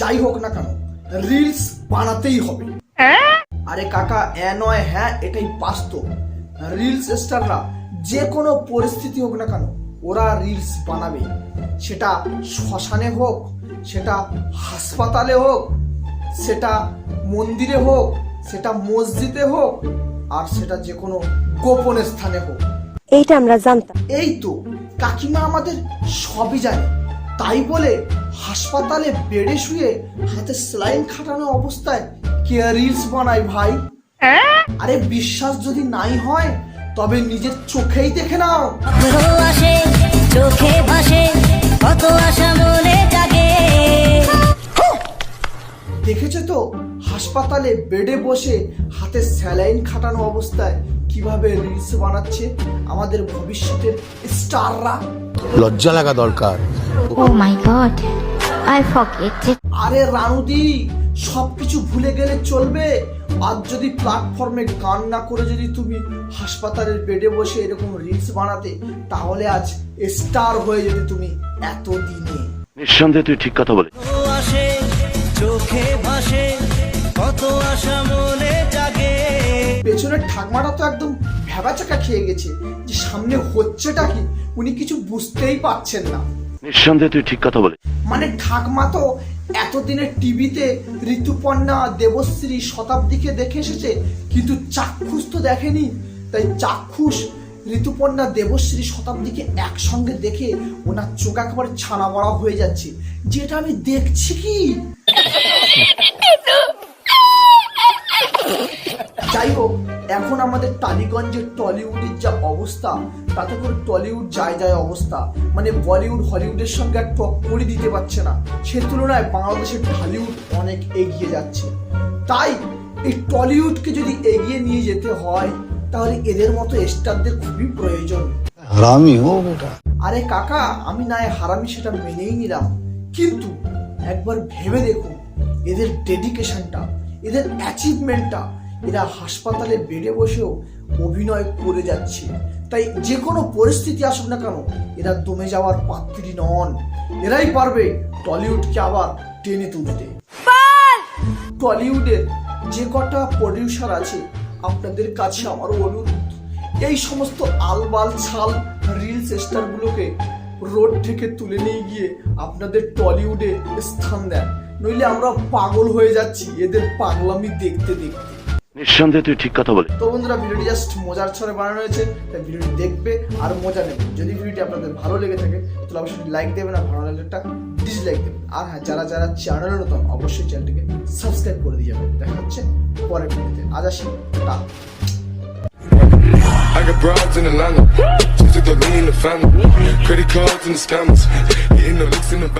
যাই হোক না কেন রিলস বানাতেই হবে। আরে কাকা এ নয় হ্যাঁ এটাই বাস্তব। রিলস স্টাররা যে কোনো পরিস্থিতি হোক না কেন ওরা রিলস বানাবে। সেটা শ্মশানে হোক সেটা হাসপাতালে হোক সেটা মন্দিরে হোক সেটা মসজিদে হোক আর সেটা যে কোনো গোপন স্থানে হোক। এইটা আমরা জানতাম। এই তো কাকিমা আমাদের সবই জানে। তাই বলে হাসপাতালে বেডে শুয়ে হাতে স্লাইন খাটানো অবস্থায় কে রিলস বানায় ভাই। আরে বিশ্বাস যদি নাই হয় তবে নিজের চোখেই দেখে নাও। আসে চোখে ভাসে কত আশা মনে জাগে। দেখেছ তো হাসপাতালে বেডে বসে হাতে স্যালাইন খাটানো অবস্থায় কীভাবে রিলস বানাচ্ছে আমাদের ভবিষ্যতের স্টাররা। লজ্জা লাগা দরকার। Oh my god, I forget it. আরে রানুদি সবকিছু ভুলে গেলে চলবে। আজ যদি প্ল্যাটফর্মে গান না করে যদি তুমি হাসপাতালের বেডে বসে এরকম রিলস বানাতে তাহলে আজ স্টার হয়ে যেতে তুমি এত দিনে নিঃসন্দেহে তুই ঠিক কথা বলে চোখে ভাসে কত আশা মনে পেছনের ঠাকমাটা তো একদম ভেবাচাকা খেয়ে গেছে যে সামনে হচ্ছেটা কি? উনি কিছু বুঝতেই পারছেন না। নিঃসন্দেহে তুই ঠিক কথা বলে মানে ঠাকমা তো এতদিনে টিভিতে ঋতুপর্ণা দেবশ্রী শতাব্দীকে দেখে এসেছে কিন্তু চাক্ষুষ তো দেখেনি। তাই চাক্ষুষ ঋতুপর্ণা দেবশ্রী শতাব্দীকে একসঙ্গে দেখে ওনার চোখ একেবারে ছানা বড়া হয়ে যাচ্ছে। যেটা আমি দেখছি কি? আমাদের টালিগঞ্জের টলিউডের যা অবস্থা তাতে করে টলিউড যায় যায় অবস্থা। মানে বলিউড হলিউডের সঙ্গে আর টক্করই দিতে পারছে না। সে তুলনায় বাংলাদেশের ঢালিউড অনেক এগিয়ে যাচ্ছে। তাই এই টলিউডকে যদি এগিয়ে নিয়ে যেতে হয় তাহলে এদের মতো স্টারদের খুবই প্রয়োজন। হারামি বেটা আরে কাকা আমি না হারামি সেটা মেনেই নিলাম। কিন্তু একবার ভেবে দেখুন এদের ডেডিকেশনটা এদের অ্যাচিভমেন্টটা এরা হাসপাতালে বেডে বসেও অভিনয় করে যাচ্ছে। তাই যে কোনো পরিস্থিতি আসুক না কেন এরা দমে যাওয়ার পাত্রী নন। এরাই পারবে টলিউডকে আবার টেনে তুলতে। টলিউডের যে কটা প্রডিউসার আছে আপনাদের কাছে আমার অনুরোধ এই সমস্ত আলবাল ছাল রিলস স্টারগুলোকে রোড থেকে তুলে নিয়ে গিয়ে আপনাদের টলিউডে স্থান দেন। নইলে আমরা পাগল হয়ে যাচ্ছি এদের পাগলামি দেখতে দেখতে। নিঃসন্দেহে তুই ঠিক কথা বলে তো বন্ধুরা ভিডিওটি জাস্ট মজার ছড়ে বানানো হয়েছে তাই ভিডিওটি দেখবে আর মজা নেবে যদি ভিডিওটি আপনাদের ভালো লেগে থাকে তাহলে অবশ্যই লাইক দেবেন আর ভালো লাগলে একটা ডিসলাইক দেবেন আর হ্যাঁ যারা যারা চ্যানেলে নতুন অবশ্যই চ্যানেলটিকে সাবস্ক্রাইব করে দিয়ে যাবেন দেখা হচ্ছে পরের ভিডিওতে আজ আসি টা I got broads in Atlanta. Just took the lean in the family. Credit cards and the scammers. Hitting the licks in the